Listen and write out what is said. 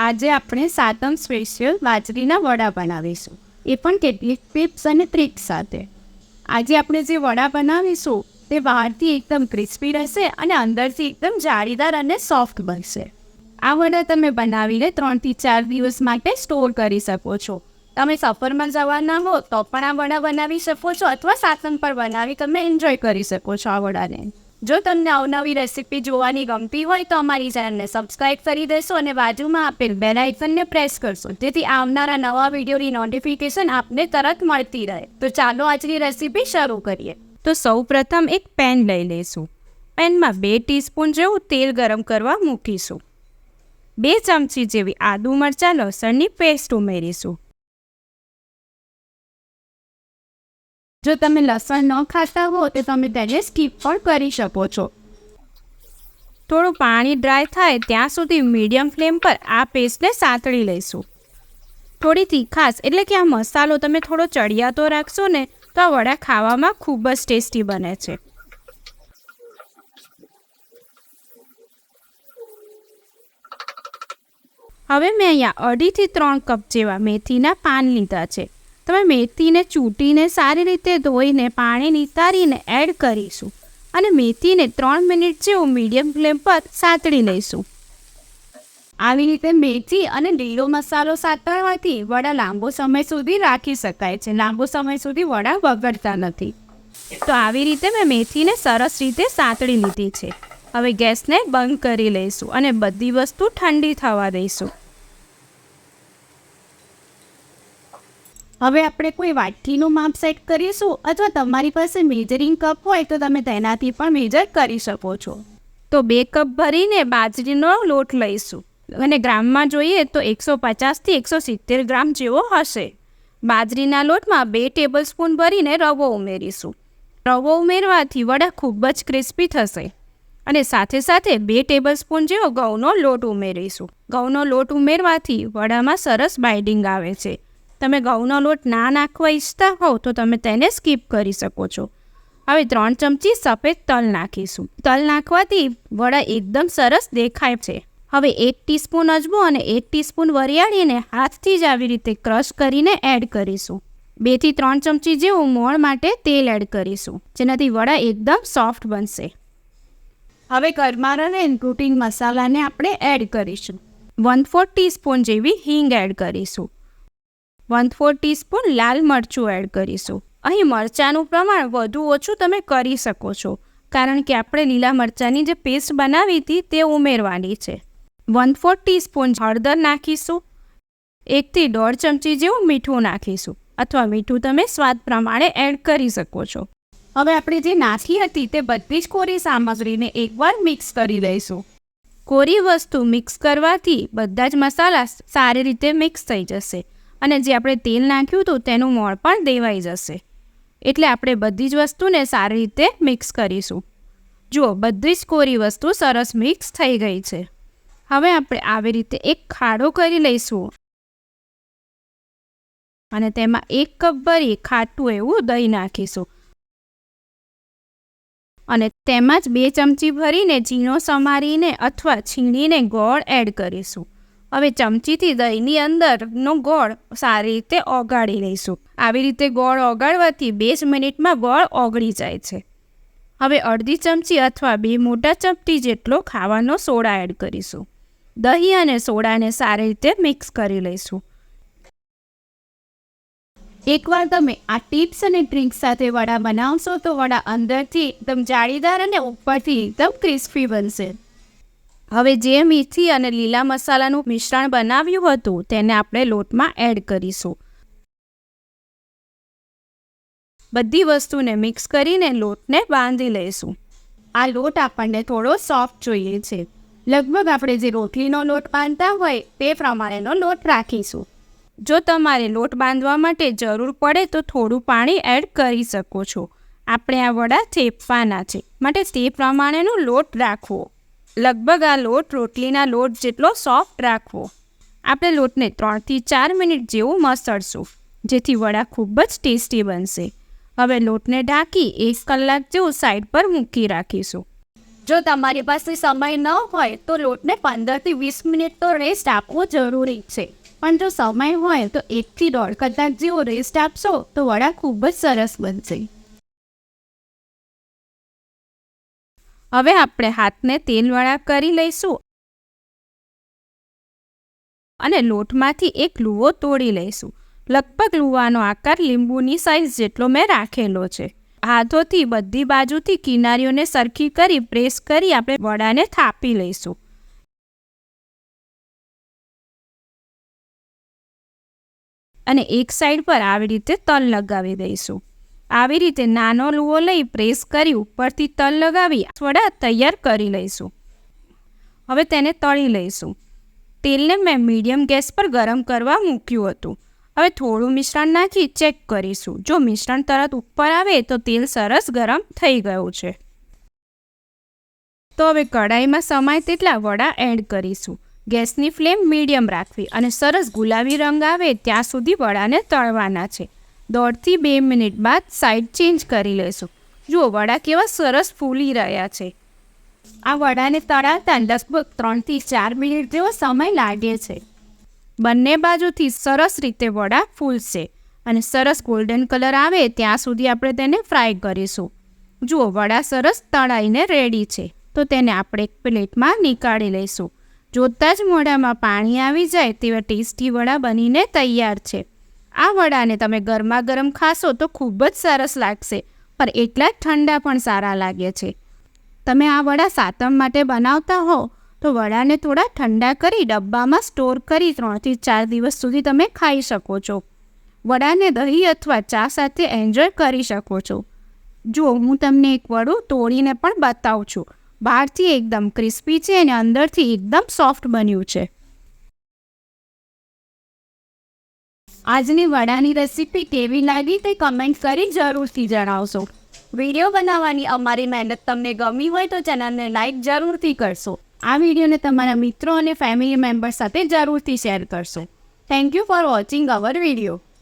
આજે આપણે સાતમ સ્પેશિયલ બાજરીના વડા બનાવીશું. એ પણ કેટલીક ટિપ્સ અને ટ્રિક્સ સાથે. આજે આપણે જે વડા બનાવીશું, તે બહારથી એકદમ ક્રિસ્પી રહેશે અને અંદરથી એકદમ જાળીદાર અને સોફ્ટ બનશે. આ વડા તમે બનાવીને ત્રણથી ચાર દિવસ માટે સ્ટોર કરી શકો છો. તમે સફરમાં જવાના હો તો પણ આ વડા બનાવી શકો છો અથવા સાતમ પર બનાવી તમે એન્જોય કરી શકો છો આ વડાને. જો તમને અવનવી રેસીપી જોવાની ગમતી હોય તો અમારી ચેનલને સબસ્ક્રાઇબ કરી દેશો અને બાજુમાં આપેલ બેલ આઇકનને પ્રેસ કરશો. જેથી આવનારા નવા વિડીયોની નોટિફિકેશન આપને તરત મળતી રહે. તો ચાલો આજની રેસીપી શરૂ કરીએ. તો સૌ પ્રથમ એક પેન લઈ લઈશું. પેનમાં બે ટીસ્પૂન જેવું તેલ ગરમ કરવા મૂકીશું. બે ચમચી જેવી આદુ મરચાં, લસણની પેસ્ટ ઉમેરીશું. જો તમે લસણ ન ખાતા હો, તો તમે તેને સ્કીપ પણ કરી શકો છો. થોડું પાણી ડ્રાય થાય, ત્યાં સુધી મીડિયમ ફ્લેમ પર આ પેસ્ટને સાંતળી લઈશું. થોડી તીખાસ એટલે કે આ મસાલો તમે થોડો ચડિયાતો રાખશો ને, તો આ વડા ખાવામાં ખૂબ જ ટેસ્ટી બને છે. હવે મેં અહીંયા અઢીથી ત્રણ કપ જેવા મેથીના પાન લીધા છે. તમે મેથીને ચૂંટીને સારી રીતે ધોઈને પાણી નિતારીને એડ કરીશું અને મેથીને ત્રણ મિનિટ જેવું મીડિયમ ફ્લેમ પર સાતળી લઈશું. આવી રીતે મેથી અને લીલો મસાલો સાતળવાથી વડા લાંબો સમય સુધી રાખી શકાય છે. લાંબો સમય સુધી વડા બગડતા નથી. તો આવી રીતે મેં મેથીને સરસ રીતે સાતળી લીધી છે. હવે ગેસને બંધ કરી લઈશું અને બધી વસ્તુ ઠંડી થવા દઈશું. હવે આપણે કોઈ વાટકીનું માપ સેટ કરીશું અથવા તમારી પાસે મેજરિંગ કપ હોય તો તમે તેનાથી પણ મેજર કરી શકો છો. તો બે કપ ભરીને બાજરીનો લોટ લઈશું. અને ગ્રામમાં જોઈએ તો એકસો પચાસથી એકસો સિત્તેર ગ્રામ જેવો હશે. બાજરીના લોટમાં બે ટેબલ સ્પૂન ભરીને રવો ઉમેરીશું. રવો ઉમેરવાથી વડા ખૂબ જ ક્રિસ્પી થશે. અને સાથે સાથે બે ટેબલ સ્પૂન જેવો ઘઉંનો લોટ ઉમેરીશું. ઘઉંનો લોટ ઉમેરવાથી વડામાં સરસ બાઇડિંગ આવે છે. તમે ઘઉંનો લોટ ના નાખવા ઈચ્છતા હોવ તો તમે તેને સ્કીપ કરી શકો છો. હવે ત્રણ ચમચી સફેદ તલ નાખીશું. તલ નાખવાથી વડા એકદમ સરસ દેખાય છે. હવે એક ટીસ્પૂન અજમો અને એક ટીસ્પૂન વરિયાળીને હાથથી જ આવી રીતે ક્રશ કરીને એડ કરીશું. બેથી ત્રણ ચમચી જેવું મોણ માટે તેલ એડ કરીશું, જેનાથી વડા એકદમ સોફ્ટ બનશે. હવે કરમારાને ઇન્ક્લુડિંગ મસાલાને આપણે એડ કરીશું. વન ફોર ટીસ્પૂન જેવી હિંગ એડ કરીશું. વન ફોર ટીસ્પૂન લાલ મરચું એડ કરીશું. અહીં મરચાંનું પ્રમાણ વધુ ઓછું તમે કરી શકો છો, કારણ કે આપણે લીલા મરચાંની જે પેસ્ટ બનાવી હતી તે ઉમેરવાની છે. વન ફોર ટીસ્પૂન હળદર નાખીશું, એકથી દોઢ ચમચી જેવું મીઠું નાખીશું, અથવા મીઠું તમે સ્વાદ પ્રમાણે એડ કરી શકો છો. હવે આપણે જે નાખી હતી તે બધી જ કોરી સામગ્રીને એકવાર મિક્સ કરી દઈશું કોરી વસ્તુ મિક્સ કરવાથી બધા જ મસાલા સારી રીતે મિક્સ થઈ જશે. અને જે આપણે તેલ નાખ્યું હતું તેનું મોણ પણ દેવાઈ જશે. એટલે આપણે બધી જ વસ્તુને સારી રીતે મિક્સ કરીશું. જુઓ, બધી જ કોરી વસ્તુ સરસ મિક્સ થઈ ગઈ છે. હવે આપણે આવી રીતે એક ખાડો કરી લઈશું. અને તેમાં એક કપ ભરી ખાટું એવું દહીં નાખીશું. અને તેમાં જ બે ચમચી ભરીને ઝીણો સમારીને અથવા છીણીને ગોળ એડ કરીશું. હવે ચમચીથી દહીંની અંદરનો ગોળ સારી રીતે ઓગાળી લઈશું. આવી રીતે ગોળ ઓગાળવાથી બે જ મિનિટમાં ગોળ ઓગળી જાય છે. હવે અડધી ચમચી અથવા બે મોટા ચમચી જેટલો ખાવાનો સોડા એડ કરીશું. દહીં અને સોડાને સારી રીતે મિક્સ કરી લઈશું. એકવાર તમે આ ટિપ્સ અને ટ્રિક્સ સાથે વડા બનાવશો તો વડા અંદરથી એકદમ જાળીદાર અને ઉપરથી એકદમ ક્રિસ્પી બનશે. હવે જે મીઠી અને લીલા મસાલાનું મિશ્રણ બનાવ્યું હતું, તેને આપણે લોટમાં એડ કરીશું. બધી વસ્તુને મિક્સ કરીને લોટને બાંધી લઈશું. આ લોટ આપણને થોડો સોફ્ટ જોઈએ છે. લગભગ આપણે જે રોટલીનો લોટ બાંધતા હોય, તે પ્રમાણેનો લોટ રાખીશું. જો તમારે લોટ બાંધવા માટે જરૂર પડે તો થોડું પાણી એડ કરી શકો છો. આપણે આ વડા થેપવાના છે, માટે તે પ્રમાણેનો લોટ રાખવો. લગભગ આ લોટ રોટલીના લોટ જેટલો સોફ્ટ રાખવો. આપણે લોટને ત્રણથી ચાર મિનિટ જેવું મસળશું, જેથી વડા ખૂબ જ ટેસ્ટી બનશે. હવે લોટને ઢાંકી એક કલાક જેવું સાઈડ પર મૂકી રાખીશું. જો તમારી પાસે સમય ન હોય તો લોટને પંદરથી વીસ મિનિટ તો રેસ્ટ આપવો જરૂરી છે. પણ જો સમય હોય તો એકથી દોઢ કલાક જેવો રેસ્ટ આપશો તો વડા ખૂબ જ સરસ બનશે. હવે આપણે હાથને તેલવાળા કરી લઈશું. અને લોટમાંથી એક લુવો તોડી લઈશું. લગભગ લુવાનો આકાર લીંબુની સાઈઝ જેટલો મેં રાખેલો છે. હાથોથી બધી બાજુથી કિનારીઓને સરખી કરી પ્રેસ કરી આપણે વડાને થાપી લઈશું. અને એક સાઈડ પર આવી રીતે તલ લગાવી દઈશું. આવી રીતે નાનો લુઓ લઈ પ્રેસ કરી ઉપરથી તલ લગાવી વડા તૈયાર કરી લઈશું. હવે તેને તળી લઈશું. તેલને મેં મીડિયમ ગેસ પર ગરમ કરવા મૂક્યું હતું. હવે થોડું મિશ્રણ નાખી ચેક કરીશું. જો મિશ્રણ તરત ઉપર આવે તો તેલ સરસ ગરમ થઈ ગયું છે. તો હવે કઢાઈમાં સમાય તેટલા વડા એડ કરીશું. ગેસની ફ્લેમ મીડિયમ રાખવી અને સરસ ગુલાબી રંગ આવે ત્યાં સુધી વડાને તળવાના છે. દોઢથી બે મિનિટ બાદ સાઈડ ચેન્જ કરી લઈશું. જુઓ, વડા કેવા સરસ ફૂલી રહ્યા છે. આ વડાને તળાતા લગભગ ત્રણથી ચાર મિનિટ જેવો સમય લાગે છે. બંને બાજુથી સરસ રીતે વડા ફૂલશે અને સરસ ગોલ્ડન કલર આવે ત્યાં સુધી આપણે તેને ફ્રાય કરીશું. જુઓ, વડા સરસ તળાઈને રેડી છે. તો તેને આપણે એક પ્લેટમાં નીકાળી લઈશું. જોતાં જ મોઢામાં પાણી આવી જાય તેવા ટેસ્ટી વડા બનીને તૈયાર છે. આ વડાને તમે ગરમા ગરમ ખાશો તો ખૂબ જ સરસ લાગશે, પણ એટલા જ ઠંડા પણ સારા લાગે છે. તમે આ વડા સાતમ માટે બનાવતા હો, તો વડાને થોડા ઠંડા કરી ડબ્બામાં સ્ટોર કરી ત્રણથી ચાર દિવસ સુધી તમે ખાઈ શકો છો. વડાને દહીં અથવા ચા સાથે એન્જોય કરી શકો છો. જો હું તમને એક વડું તોડીને પણ બતાવું છું, બહારથી એકદમ ક્રિસ્પી છે અને અંદરથી એકદમ સોફ્ટ બન્યું છે. આજની વડાની રેસીપી કેવી લાગી તે કમેન્ટ કરી જરૂરથી જણાવશો. વીડિયો બનાવવાની અમારી મહેનત તમને ગમી હોય તો ચેનલને લાઇક જરૂરથી કરશો. આ વિડીયોને તમારા મિત્રો અને ફેમિલી મેમ્બર સાથે જરૂરથી શેર કરશો. Thank you for watching our video